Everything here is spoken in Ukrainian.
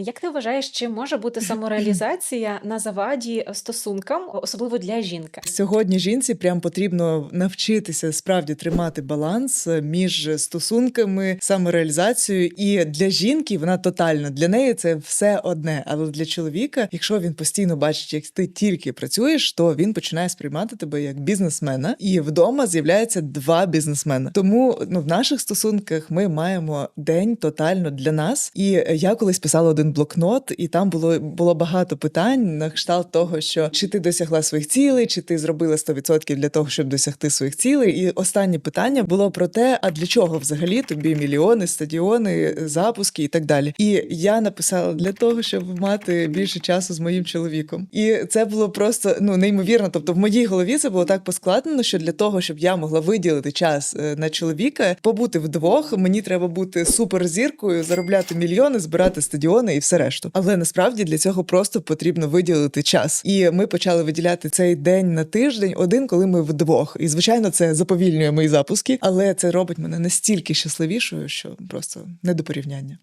Як ти вважаєш, чи може бути самореалізація на заваді стосункам, особливо для жінки? Сьогодні жінці прям потрібно навчитися справді тримати баланс е, між стосунками, самореалізацією. І для жінки вона тотально для неї це все одне. Але для чоловіка, якщо він постійно бачить, як ти тільки працюєш, то він починає сприймати тебе як бізнесмена, і вдома з'являється два бізнесмена. Тому ну в наших стосунках ми маємо день тотально для нас. І я колись писала один блокнот, і там було було багато питань на кшталт того, що чи ти досягла своїх цілей, чи ти зробила 100% для того, щоб досягти своїх цілей. І останнє питання було про те, а для чого взагалі тобі мільйони, стадіони, запуски і так далі. І я написала для того, щоб мати більше часу з моїм чоловіком. І це було просто ну неймовірно. Тобто, в моїй голові це було так поскладено, що для того, щоб я могла виділити час е, на чоловіка, побути вдвох, мені треба бути суперзіркою, заробляти мільйони, збирати стадіони і все решту. Але насправді для цього просто потрібно виділити час. І ми почали виділяти цей день на тиждень, один, коли ми вдвох. І звичайно, це заповільнює мої запуски, але це робить мене настільки щасливішою, що просто не до порівняння.